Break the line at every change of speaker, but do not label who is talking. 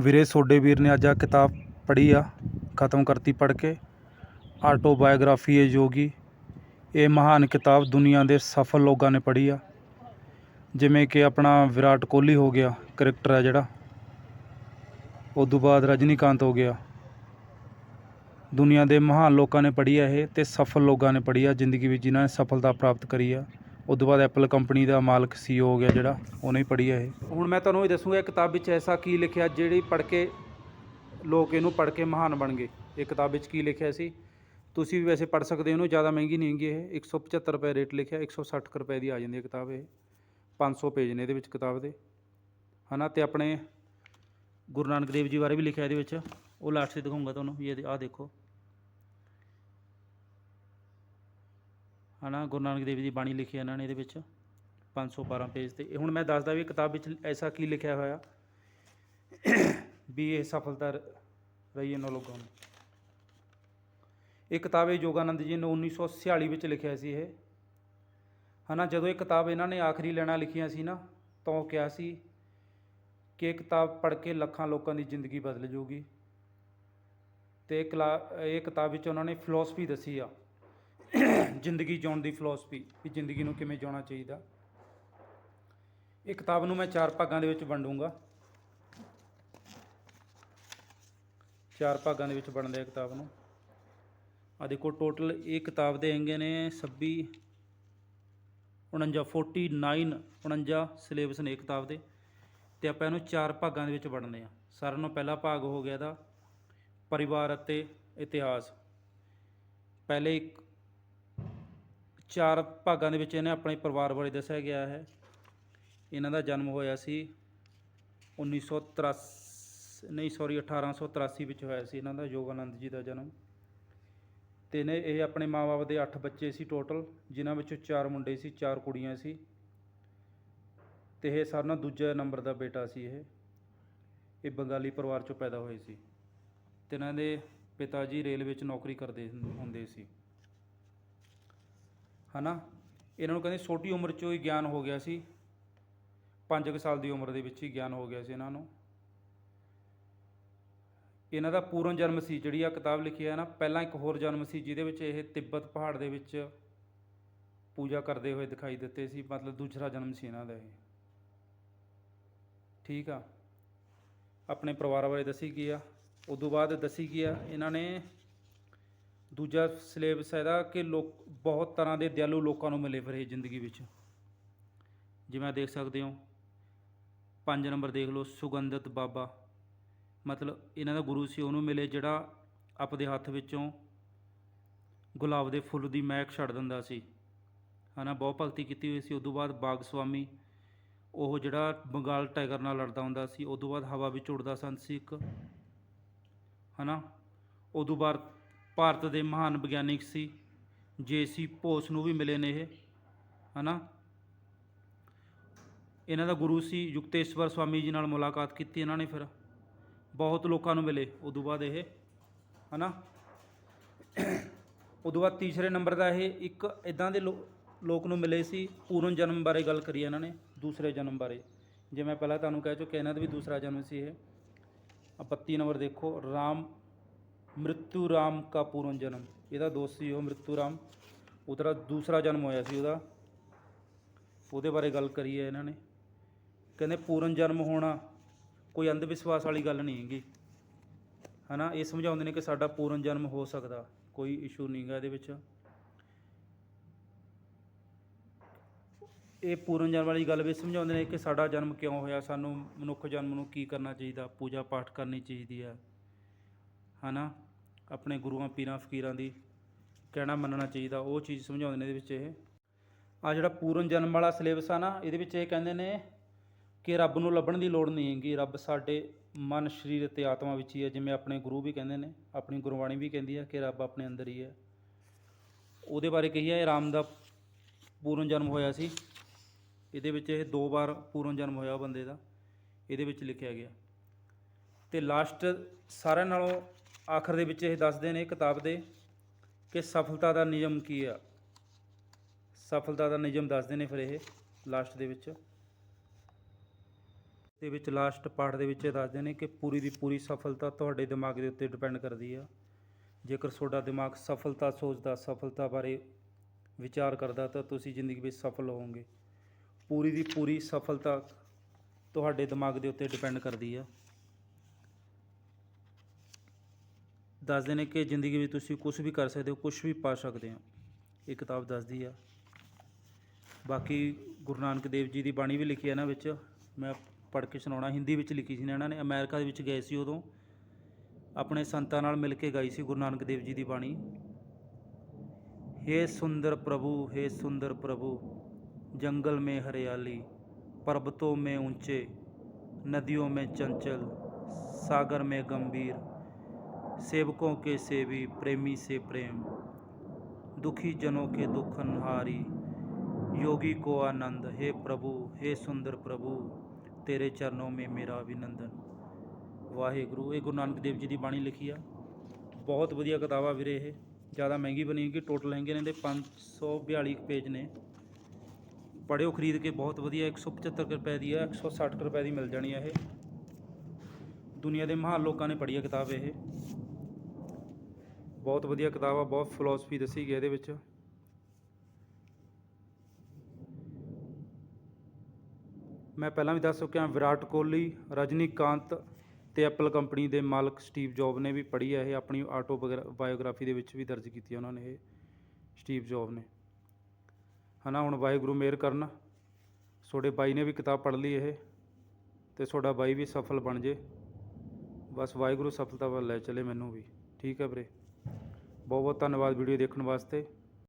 ਵੀਰੇ ਸੋਡੇ ਵੀਰ ਨੇ ਅੱਜ ਆ ਕਿਤਾਬ ਪੜ੍ਹੀ ਆ, ਖਤਮ ਕਰਤੀ ਪੜ੍ਹ ਕੇ। ਆਟੋਬਾਇਓਗ੍ਰਾਫੀ ਏ ਯੋਗੀ। ਇਹ ਮਹਾਨ ਕਿਤਾਬ ਦੁਨੀਆ ਦੇ ਸਫਲ ਲੋਕਾਂ ਨੇ ਪੜ੍ਹੀ ਆ। ਜਿਵੇਂ ਕਿ ਆਪਣਾ ਵਿਰਾਟ ਕੋਹਲੀ ਹੋ ਗਿਆ, ਕ੍ਰਿਕਟਰ ਹੈ ਜਿਹੜਾ। ਉਦੋਂ ਬਾਅਦ ਰਜਨੀਕਾਂਤ ਹੋ ਗਿਆ। ਦੁਨੀਆ ਦੇ ਮਹਾਨ ਲੋਕਾਂ ਨੇ ਪੜ੍ਹੀ ਆ ਇਹ ਤੇ ਸਫਲ ਲੋਕਾਂ ਨੇ ਪੜ੍ਹੀ ਆ, ਜ਼ਿੰਦਗੀ ਵਿੱਚ ਜਿਨ੍ਹਾਂ ਨੇ ਸਫਲਤਾ ਪ੍ਰਾਪਤ ਕਰੀ ਆ। ਉਦੋਂ ਬਾਅਦ ਐਪਲ ਕੰਪਨੀ ਦਾ ਮਾਲਕ ਸੀਓ ਹੋ ਗਿਆ ਜਿਹੜਾ, ਉਹਨੇ ਹੀ ਪੜ੍ਹੀ ਆ ਇਹ। ਹੁਣ ਮੈਂ ਤੁਹਾਨੂੰ ਇਹ ਦੱਸੂਗਾ, ਇਹ ਕਿਤਾਬ ਵਿੱਚ ਐਸਾ ਕੀ ਲਿਖਿਆ, ਜਿਹੜੀ ਪੜ੍ਹ ਕੇ ਲੋਕ ਇਹਨੂੰ ਪੜ੍ਹ ਕੇ ਮਹਾਨ ਬਣ ਗਏ। ਇਹ ਕਿਤਾਬ ਵਿੱਚ ਕੀ ਲਿਖਿਆ ਸੀ? ਤੁਸੀਂ ਵੀ ਵੈਸੇ ਪੜ੍ਹ ਸਕਦੇ ਹੋ ਇਹਨੂੰ ਜ਼ਿਆਦਾ ਮਹਿੰਗੀ ਨਹੀਂ ਹੈਗੀ ਇਹ। 175 ਰੁਪਏ ਰੇਟ ਲਿਖਿਆ 160 ਕੁ ਰੁਪਏ ਦੀ ਆ ਜਾਂਦੀ ਹੈ ਕਿਤਾਬ ਇਹ। 500 ਪੇਜ ਨੇ ਇਹਦੇ ਵਿੱਚ ਕਿਤਾਬ ਦੇ। ਹਨਾ, ਤੇ ਆਪਣੇ ਗੁਰੂ ਨਾਨਕ ਦੇਵ ਜੀ ਬਾਰੇ ਵੀ ਲਿਖਿਆ ਇਹਦੇ ਵਿੱਚ। ਉਹ ਲਾਸਟ 'ਤੇ ਦਿਖਾਉਂਗਾ ਤੁਹਾਨੂੰ, ਵੀ ਇਹ ਆਹ ਦੇਖੋ। ਹਨਾ, ਗੁਰੂ ਨਾਨਕ ਦੇਵ ਜੀ ਦੀ ਬਾਣੀ ਲਿਖੀ ਹੈ ਇਹਨਾਂ ਨੇ ਇਹਦੇ ਵਿੱਚ 512 ਪੇਜ ਤੇ। ਹੁਣ ਮੈਂ ਦੱਸਦਾ ਵੀ ਇਹ ਕਿਤਾਬ ਵਿੱਚ ਐਸਾ ਕੀ ਲਿਖਿਆ ਹੋਇਆ, ਵੀ ਇਹ ਸਫਲਤਾ ਰਹੀ ਇਹਨਾਂ ਲੋਕਾਂ ਨੂੰ। ਇਹ ਕਿਤਾਬ ਇਹ ਯੋਗਾਨੰਦ ਜੀ ਨੇ 1946 ਵਿੱਚ ਲਿਖਿਆ ਸੀ ਇਹ। ਹਨਾ, ਜਦੋਂ ਇਹ ਕਿਤਾਬ ਇਹਨਾਂ ਨੇ ਆਖਰੀ ਲੈਣਾ ਲਿਖੀਆਂ ਸੀ ਨਾ, ਤਾਂ ਉਹ ਕਿਹਾ ਸੀ ਕਿ ਇਹ ਕਿਤਾਬ ਪੜ੍ਹ ਕੇ ਲੱਖਾਂ ਲੋਕਾਂ ਦੀ ਜ਼ਿੰਦਗੀ ਬਦਲ ਜਾਊਗੀ ਤੇ ਕਲਾ- ਇਹ ਕਿਤਾਬ ਵਿੱਚ ਉਹਨਾਂ ਨੇ ਫਿਲਾਸਫੀ ਦੱਸੀ ਆ। ਜ਼ਿੰਦਗੀ ਜਿਉਣ ਦੀ ਫਿਲਾਸਫੀ ਵੀ ਜ਼ਿੰਦਗੀ ਨੂੰ ਕਿਵੇਂ ਜਿਉਣਾ ਚਾਹੀਦਾ। ਇਹ ਕਿਤਾਬ ਨੂੰ ਮੈਂ ਚਾਰ ਭਾਗਾਂ ਦੇ ਵਿੱਚ ਵੰਡੂੰਗਾ। ਚਾਰ ਭਾਗਾਂ ਦੇ ਵਿੱਚ ਵੰਡਦੇ ਆ ਕਿਤਾਬ ਨੂੰ। ਆ ਦੇਖੋ ਟੋਟਲ ਇਹ ਕਿਤਾਬ ਦੇ ਹੈਗੇ ਨੇ 26 49 49 49 ਸਿਲੇਬਸ ਨੇ ਕਿਤਾਬ ਦੇ। ਤੇ ਆਪਾਂ ਇਹਨੂੰ ਚਾਰ ਭਾਗਾਂ ਦੇ ਵਿੱਚ ਵੰਡਦੇ ਆ ਸਾਰਿਆਂ ਨੂੰ ਪਹਿਲਾ ਭਾਗ ਹੋ ਗਿਆ ਦਾ ਪਰਿਵਾਰ ਅਤੇ ਇਤਿਹਾਸ। ਪਹਿਲੇ ਇੱਕ ਚਾਰ ਭਾਗਾਂ ਦੇ ਵਿੱਚ ਇਹਨੇ ਆਪਣੇ ਪਰਿਵਾਰ ਬਾਰੇ ਦੱਸਿਆ ਗਿਆ ਹੈ। ਇਹਨਾਂ ਦਾ ਜਨਮ ਹੋਇਆ ਸੀ 1983 ਨਹੀਂ ਸੌਰੀ 1883 ਵਿੱਚ ਹੋਇਆ ਸੀ ਇਹਨਾਂ ਦਾ, ਯੋਗਾਨੰਦ ਜੀ ਦਾ ਜਨਮ। ਤੇ ਨੇ ਇਹ ਆਪਣੇ ਮਾਪੇ ਦੇ 8 ਬੱਚੇ ਸੀ ਟੋਟਲ ਜਿਨ੍ਹਾਂ ਵਿੱਚੋਂ 4 ਮੁੰਡੇ ਸੀ 4 ਕੁੜੀਆਂ ਸੀ। ਤੇ ਇਹ ਸਾਰਿਆਂ ਨਾਲ ਦੂਜੇ ਨੰਬਰ ਦਾ ਬੇਟਾ ਸੀ ਇਹ। ਇਹ ਬੰਗਾਲੀ ਪਰਿਵਾਰ ਚੋਂ ਪੈਦਾ ਹੋਏ ਸੀ। ਤੇ ਇਹਨਾਂ ਦੇ ਪਿਤਾ ਜੀ ਰੇਲਵੇ ਵਿੱਚ ਨੌਕਰੀ ਕਰਦੇ ਹੁੰਦੇ ਸੀ। ਹਨਾ? ਇਹਨਾਂ ਨੂੰ ਕਹਿੰਦੇ ਛੋਟੀ ਉਮਰ 'ਚੋਂ ਹੀ ਗਿਆਨ ਹੋ ਗਿਆ ਸੀ। 5 ਸਾਲ ਦੀ ਉਮਰ ਦੇ ਵਿੱਚ ਹੀ ਗਿਆਨ ਹੋ ਗਿਆ ਸੀ ਇਹਨਾਂ ਨੂੰ। ਇਹਨਾਂ ਦਾ ਪੂਰਨ ਜਨਮ ਸੀ, ਜਿਹੜੀ ਆ ਕਿਤਾਬ ਲਿਖੀ ਹੈ ਨਾ, ਪਹਿਲਾਂ ਇੱਕ ਹੋਰ ਜਨਮ ਸੀ, ਜਿਹਦੇ ਵਿੱਚ ਇਹ ਤਿੱਬਤ ਪਹਾੜ ਦੇ ਵਿੱਚ ਪੂਜਾ ਕਰਦੇ ਹੋਏ ਦਿਖਾਈ ਦਿੱਤੇ ਸੀ, ਮਤਲਬ ਦੂਸਰਾ ਜਨਮ ਸੀ ਇਹਨਾਂ ਦਾ ਇਹ। ਠੀਕ ਆ? ਆਪਣੇ ਪਰਿਵਾਰ ਬਾਰੇ ਦੱਸੀ ਗਈ ਆ? ਉਦੋਂ ਬਾਅਦ ਦੱਸੀ ਗਈ ਆ? ਇਹਨਾਂ ਨੇ ਦੂਜਾ ਸਿਲੇਬਸ ਇਹਦਾ ਕਿ ਲੋਕ, ਬਹੁਤ ਤਰ੍ਹਾਂ ਦੇ ਦਿਆਲੂ ਲੋਕਾਂ ਨੂੰ ਮਿਲੇ ਫਿਰ ਇਹ ਜ਼ਿੰਦਗੀ ਵਿੱਚ। ਜਿਵੇਂ ਦੇਖ ਸਕਦੇ ਹੋ, ਪੰਜ ਨੰਬਰ ਦੇਖ ਲਓ, ਸੁਗੰਧਤ ਬਾਬਾ। ਮਤਲਬ ਇਹਨਾਂ ਦਾ ਗੁਰੂ ਸੀ, ਉਹਨੂੰ ਮਿਲੇ ਜਿਹੜਾ ਆਪਦੇ ਹੱਥ ਵਿੱਚੋਂ ਗੁਲਾਬ ਦੇ ਫੁੱਲ ਦੀ ਮਹਿਕ ਛੱਡ ਦਿੰਦਾ ਸੀ। ਹਨਾ, ਬਹੁਤ ਭਗਤੀ ਕੀਤੀ ਹੋਈ ਸੀ। ਉਦੋਂ ਬਾਅਦ ਬਾਗ ਸਵਾਮੀ ਉਹ ਜਿਹੜਾ ਬੰਗਾਲ ਟਾਈਗਰ ਨਾਲ ਲੜਦਾ ਹੁੰਦਾ ਸੀ, ਉਦੋਂ ਬਾਅਦ ਹਵਾ ਵਿੱਚ ਉੜਦਾ ਸੰਤ ਸੀ ਇੱਕ। ਹਨਾ, ਉਦੋਂ ਬਾਅਦ ਭਾਰਤ ਦੇ ਮਹਾਨ ਵਿਗਿਆਨਿਕ ਸੀ, ਜੇ ਸੀ ਭੋਸ ਨੂੰ ਵੀ ਮਿਲੇ ਨੇ ਇਹ, ਹਨਾ? ਇਹਨਾਂ ਦਾ ਗੁਰੂ ਸੀ ਯੁਕਤੇਸ਼ਵਰ ਸਵਾਮੀ ਜੀ ਨਾਲ ਮੁਲਾਕਾਤ ਕੀਤੀ ਇਹਨਾਂ ਨੇ ਫਿਰ। ਬਹੁਤ ਲੋਕਾਂ ਨੂੰ ਮਿਲੇ ਉਦੋਂ ਬਾਅਦ ਇਹ, ਹਨਾ? ਉਦੋਂ ਬਾਅਦ ਤੀਸਰੇ ਨੰਬਰ ਦਾ ਇਹ ਇੱਕ ਇਦਾਂ ਦੇ ਲੋ- ਲੋਕ ਨੂੰ ਮਿਲੇ ਸੀ, ਪੂਰਨ ਜਨਮ ਬਾਰੇ ਗੱਲ ਕਰੀ ਇਹਨਾਂ ਨੇ, ਦੂਸਰੇ ਜਨਮ ਬਾਰੇ। ਜਿਵੇਂ ਮੈਂ ਪਹਿਲਾਂ ਤੁਹਾਨੂੰ ਕਹਿ ਚੁੱਕਿਆ ਇਹਨਾਂ ਦਾ ਵੀ ਦੂਸਰਾ ਜਨਮ ਸੀ ਇਹ। ਆ 32 ਨੰਬਰ ਦੇਖੋ, ਰਾਮ ਮ੍ਰਿਤੂ ਰਾਮ ਕਾ ਪੂਰਨ ਜਨਮ। ਇਹਦਾ ਦੋਸਤ ਸੀ ਉਹ ਮ੍ਰਿਤੂ ਰਾਮ ਉਹਦਾ ਦੂਸਰਾ ਜਨਮ ਹੋਇਆ ਸੀ ਉਹਦਾ। ਉਹਦੇ ਬਾਰੇ ਗੱਲ ਕਰੀ ਹੈ ਇਹਨਾਂ ਨੇ। ਕਹਿੰਦੇ ਪੂਰਨ ਜਨਮ ਹੋਣਾ ਕੋਈ ਅੰਧ ਵਿਸ਼ਵਾਸ ਵਾਲੀ ਗੱਲ ਨਹੀਂ ਹੈਗੀ। ਹਨਾ, ਇਹ ਸਮਝਾਉਂਦੇ ਨੇ ਕਿ ਸਾਡਾ ਪੂਰਨ ਜਨਮ ਹੋ ਸਕਦਾ। ਕੋਈ ਇਸ਼ੂ ਨਹੀਂਗਾ ਇਹਦੇ ਵਿੱਚ। ਇਹ ਪੂਰਨ ਜਨਮ ਵਾਲੀ ਗੱਲ ਵੀ ਸਮਝਾਉਂਦੇ ਨੇ ਕਿ ਸਾਡਾ ਜਨਮ ਕਿਉਂ ਹੋਇਆ, ਸਾਨੂੰ ਮਨੁੱਖ ਜਨਮ ਨੂੰ ਕੀ ਕਰਨਾ ਚਾਹੀਦਾ ਪੂਜਾ ਪਾਠ ਕਰਨੀ ਚਾਹੀਦੀ ਹੈ। ਹਨਾ? ਆਪਣੇ ਗੁਰੂਆਂ, ਪੀਰਾਂ, ਫਕੀਰਾਂ ਦੀ ਕਹਿਣਾ ਮੰਨਣਾ ਚਾਹੀਦਾ। ਉਹ ਚੀਜ਼ ਸਮਝਾਉਂਦੇ ਨੇ ਇਹਦੇ ਵਿੱਚ ਇਹ। ਆ ਜਿਹੜਾ ਪੂਰਨ ਜਨਮ ਵਾਲਾ ਸਿਲੇਬਸ ਆ ਨਾ, ਇਹਦੇ ਵਿੱਚ ਇਹ ਕਹਿੰਦੇ ਨੇ ਕਿ ਰੱਬ ਨੂੰ ਲੱਭਣ ਦੀ ਲੋੜ ਨਹੀਂ ਹੈਗੀ। ਰੱਬ ਸਾਡੇ ਮਨ, ਸਰੀਰ ਅਤੇ ਆਤਮਾ ਵਿੱਚ ਹੀ ਹੈ। ਜਿਵੇਂ ਆਪਣੇ ਗੁਰੂ ਵੀ ਕਹਿੰਦੇ ਨੇ, ਆਪਣੀ ਗੁਰਬਾਣੀ ਵੀ ਕਹਿੰਦੀ ਹੈ ਕਿ ਰੱਬ ਆਪਣੇ ਅੰਦਰ ਹੀ ਹੈ। ਉਹਦੇ ਬਾਰੇ ਕਹੀ ਹੈ ਰਾਮ ਦਾ ਪੂਰਨ ਜਨਮ ਹੋਇਆ ਸੀ। ਇਹਦੇ ਵਿੱਚ ਇਹ ਦੋ ਵਾਰ ਪੂਰਨ ਜਨਮ ਹੋਇਆ ਉਹ ਬੰਦੇ ਦਾ। ਇਹਦੇ ਵਿੱਚ ਲਿਖਿਆ ਗਿਆ। ਤੇ ਲਾਸਟ ਸਾਰਿਆਂ ਨਾਲੋਂ ਆਖਰ ਦੇ ਵਿੱਚ ਇਹ ਦੱਸਦੇ ਨੇ ਕਿਤਾਬ ਦੇ ਕਿ ਸਫਲਤਾ ਦਾ ਨਿਯਮ ਕੀ ਆ? ਸਫਲਤਾ ਦਾ ਨਿਯਮ ਦੱਸਦੇ ਨੇ ਫਿਰ ਇਹ ਲਾਸਟ ਦੇ ਵਿੱਚ। ਦੇ ਵਿੱਚ ਲਾਸਟ ਪਾਰਟ ਦੇ ਵਿੱਚ ਇਹ ਦੱਸਦੇ ਨੇ ਕਿ ਪੂਰੀ ਦੀ ਪੂਰੀ ਸਫਲਤਾ ਤੁਹਾਡੇ ਦਿਮਾਗ ਦੇ ਉੱਤੇ ਡਿਪੈਂਡ ਕਰਦੀ ਆ। ਜੇਕਰ ਤੁਹਾਡਾ ਦਿਮਾਗ ਸਫਲਤਾ ਸੋਚਦਾ, ਸਫਲਤਾ ਬਾਰੇ ਵਿਚਾਰ ਕਰਦਾ ਤਾਂ ਤੁਸੀਂ ਜ਼ਿੰਦਗੀ ਵਿੱਚ ਸਫਲ ਹੋਵੋਗੇ। ਪੂਰੀ ਦੀ ਪੂਰੀ ਸਫਲਤਾ ਤੁਹਾਡੇ ਦਿਮਾਗ ਦੇ ਉੱਤੇ ਡਿਪੈਂਡ ਕਰਦੀ ਆ। ਦੱਸਦੇ ਨੇ ਕਿ ਜ਼ਿੰਦਗੀ ਵਿੱਚ ਤੁਸੀਂ ਕੁਝ ਵੀ ਕਰ ਸਕਦੇ ਹੋ ਕੁਝ ਵੀ ਪਾ ਸਕਦੇ ਹੋ ਇਹ ਕਿਤਾਬ ਦੱਸਦੀ ਆ ਬਾਕੀ ਗੁਰੂ ਨਾਨਕ ਦੇਵ ਜੀ ਦੀ ਬਾਣੀ ਵੀ ਲਿਖੀ ਹੈ ਨਾ ਵਿੱਚ ਮੈਂ ਪੜ੍ਹ ਕੇ ਸੁਣਾਉਣਾ ਹਿੰਦੀ ਵਿੱਚ ਲਿਖੀ ਸੀ ਨਾ ਇਹਨਾਂ ਨੇ ਅਮਰੀਕਾ ਦੇ ਵਿੱਚ ਗਏ ਸੀ ਉਦੋਂ ਆਪਣੇ ਸੰਤਾਂ ਨਾਲ ਮਿਲ ਕੇ ਗਾਈ ਸੀ ਗੁਰੂ ਨਾਨਕ ਦੇਵ ਜੀ ਦੀ ਬਾਣੀ हे सुंदर प्रभु हे सुंदर प्रभु जंगल में हरियाली पर्वतों में ऊंचे नदियों में चंचल सागर में गंभीर सेवकों के सेवी प्रेमी से प्रेम दुखी जनों के दुखनहारी योगी को आनंद हे प्रभु हे सुंदर प्रभु तेरे चरणों में मेरा अभिनंदन ਵਾਹਿਗੁਰੂ ਇਹ ਗੁਰੂ ਨਾਨਕ ਦੇਵ ਜੀ ਦੀ ਬਾਣੀ ਲਿਖੀ ਆ ਬਹੁਤ ਵਧੀਆ ਕਿਤਾਬ ਆ ਵੀਰੇ ਇਹ ਜ਼ਿਆਦਾ ਮਹਿੰਗੀ ਬਣੀ ਹੈਗੀ ਟੋਟਲ ਹੈਗੇ ਨੇ ਇਹਦੇ 542 ਕੁ ਪੇਜ ਨੇ ਪੜਿਓ ਖਰੀਦ ਕੇ ਬਹੁਤ ਵਧੀਆ 175 ਕੁ ਰੁਪਏ ਦੀ ਆ 160 ਕੁ ਰੁਪਏ ਦੀ ਮਿਲ ਜਾਣੀ ਆ ਇਹ ਦੁਨੀਆ ਦੇ ਮਹਾਨ ਲੋਕਾਂ ਨੇ ਪੜ੍ਹੀ ਆ ਕਿਤਾਬ ਇਹ ਬਹੁਤ ਵਧੀਆ ਕਿਤਾਬ ਆ, ਬਹੁਤ ਫਿਲਾਸਫੀ ਦੱਸੀ ਗਈ ਇਹਦੇ ਵਿੱਚ। ਮੈਂ ਪਹਿਲਾਂ ਵੀ ਦੱਸ ਚੁੱਕਿਆ, ਵਿਰਾਟ ਕੋਹਲੀ, ਰਜਨੀਕਾਂਤ ਤੇ ਐਪਲ ਕੰਪਨੀ ਦੇ ਮਾਲਕ ਸਟੀਵ ਜੌਬ ਨੇ ਵੀ ਪੜ੍ਹੀ ਹੈ ਇਹ, ਆਪਣੀ ਆਟੋ ਬਾਇਓਗ੍ਰਾਫੀ ਦੇ ਵਿੱਚ ਵੀ ਦਰਜ ਕੀਤੀ ਹੈ ਉਹਨਾਂ ਨੇ ਇਹ, ਸਟੀਵ ਜੌਬ ਨੇ। ਹਨਾ, ਹੁਣ ਵਾਹਿਗੁਰੂ ਮਿਹਰ ਕਰਨ। ਤੁਹਾਡੇ ਬਾਈ ਨੇ ਵੀ ਕਿਤਾਬ ਪੜ੍ਹ ਲਈ ਇਹ, ਤੇ ਤੁਹਾਡਾ ਬਾਈ ਵੀ ਸਫਲ ਬਣ ਜੇ। ਬਸ ਵਾਹਿਗੁਰੂ ਸਫਲਤਾ ਵੱਲ ਲੈ ਚਲੇ ਮੈਨੂੰ ਵੀ, ਠੀਕ ਹੈ ਵੀਰੇ। ਬਹੁਤ ਬਹੁਤ ਧੰਨਵਾਦ ਵੀਡੀਓ ਦੇਖਣ ਵਾਸਤੇ।